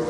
Не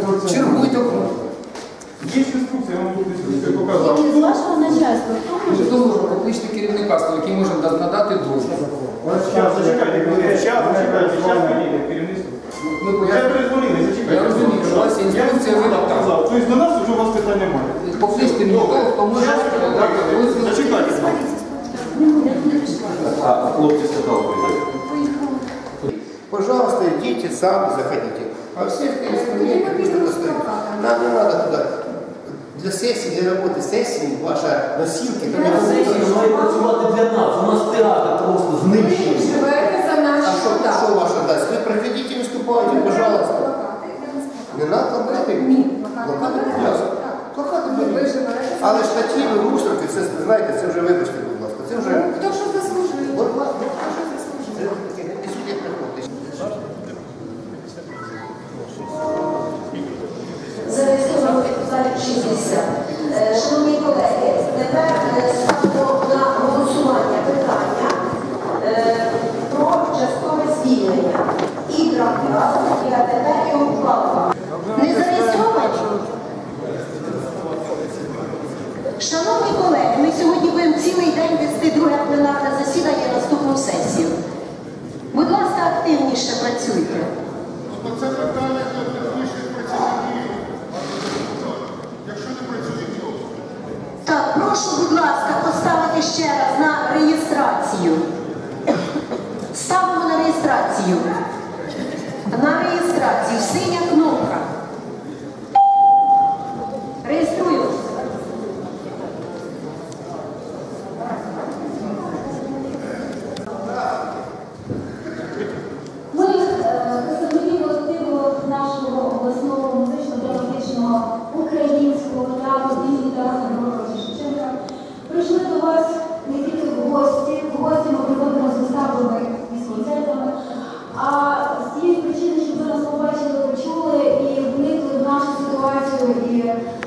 користуватися. Чергуйте. Є ж інструкція, я вам тут інструкцію показав. Тільки з вашого начальства, хто може Житомир покличте керівника, з який може да- надати дозвіл. Зараз, зачекайте, зачекайте, зараз підійде керівництво. Ми Я пояснимо. перезвонили, зачекайте. Я розумію, що у вас є інструкція, ви так. Казав. Тобто до нас вже у вас питань немає. Покличте мені того, хто може дати дозвіл. Зачекайте. Я не прийшла. А хлопці сказали, Поїхали. Пожалуйста, идите сами, заходите. А все остальные, Я напишу которые с стоят, плакатом. нам не надо туда. Для сессии, для работы сессии, ваша носилки, там не сесія має працювати для нас. У нас театр просто Ви знищений. живете за наш А что, штат. что ваша даст? Вы проходите, выступайте, пожалуйста. Плакати, я не знаю. Не надо плакати? Ні, плакати Плакати, не будь ласка. Так. Плакати Ви беріть. живете за Але наш штативи, русорки, це, знаєте, це вже вибачте, будь ласка. Це вже... штат. Хто що Шановні колеги, ми сьогодні будемо цілий день вести друге пленарне засідання наступну сесію. Будь ласка, активніше працюйте. Це питання до технічних працівників. Якщо не працюють, то Так, прошу, будь ласка, поставити ще раз на реєстрацію. Ставимо на реєстрацію. На реєстрацію. Синя кнопка. Реєструємося. Ми е, представники колективу нашого обласного музично-драматичного українського театру імені Тараса Григоровича Шевченка прийшли до вас не тільки в гості, в гості ми приходимо з виставами і з концертами, а з тієї причини, щоб ви нас побачили, почули і вникли в нашу ситуацію і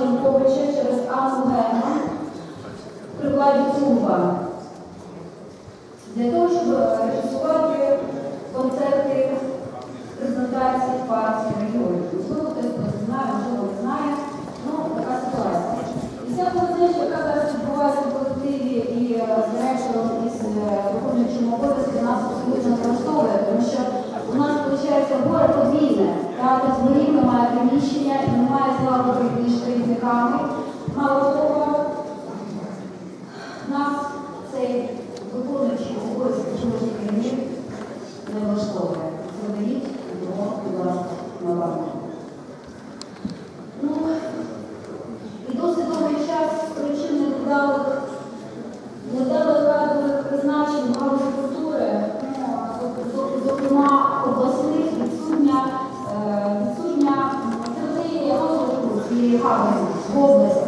Януковича через Анну Герман при владі для того, щоб режисувати концерти презентації партії регіонів. Можливо, хтось не знає, можливо, не знає. Ну, така ситуація. І ця позиція, яка зараз відбувається в колективі і е, з директором і з е, виконуючим обов'язки, нас абсолютно влаштовує, тому що у нас виходить горе подвійне. Театр згорів, немає приміщення немає з між керівниками. цієї галузі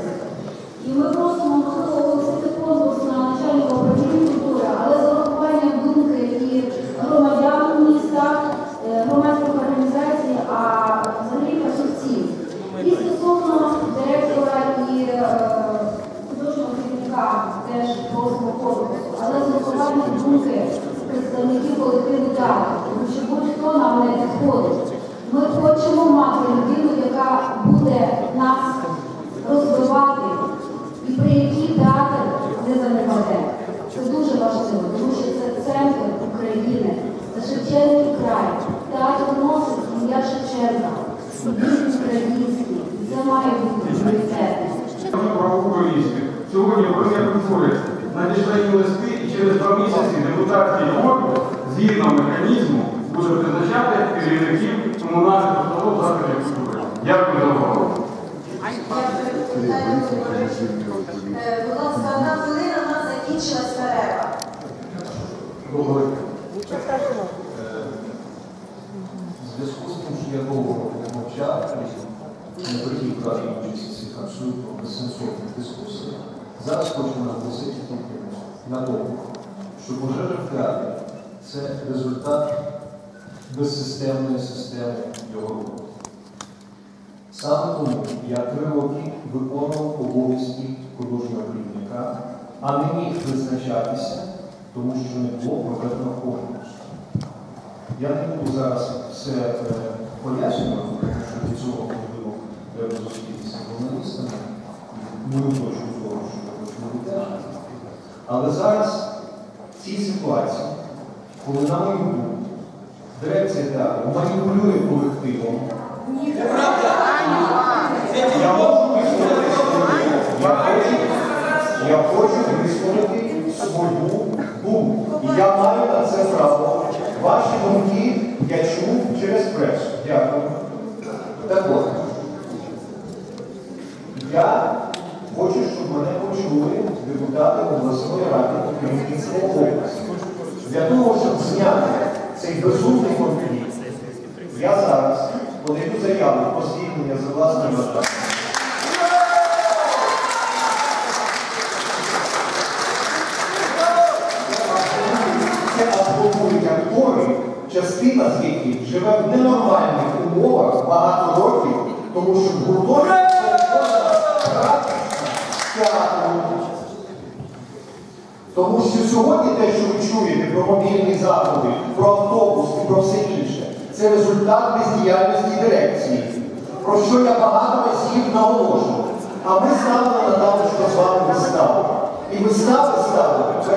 згідно механізму буде призначати керівників комунальних установ закладів культури. Дякую за увагу. Е, Будь ласка, одна хвилина, у нас закінчилась перерва. В зв'язку з тим, що я довго мовчав не хотів брати участь у цих абсолютно безсенсовних дискусіях, зараз хочу наголосити тільки на тому, що пожежа в театрі це результат безсистемної системи його роботи. Саме тому я три роки виконував обов'язки художнього керівника, а не міг визначатися, тому що не було проведено конкурсу. Я не буду зараз все е, пояснювати, тому що для цього можливо треба зустрітися з журналістами, мою точку зору, що теж. Але зараз в цій ситуації, коли на мою думку, дирекція театру маніпулює колективом, я можу висловити свою- я хочу, я хочу висловити свою думку. І я маю на це право. Ваші думки я чув через пресу. Дякую. Так от. Я хочу, щоб мене почули депутати обласної ради Хмельницького області. Для того, щоб зняти цей безумний конфлікт, я зараз подаю заяву за власним бажанням. Це аплодують актори, частина з яких живе в ненормальних умовах багато років, тому що в гуртожитку. Тому що сьогодні те, що ви чуєте про мобільні заходи, про автобус і про все інше, це результат бездіяльності дирекції, про що я багато разів наголошував. А ми ставили на з вами виставу. І ставили, перепрошую,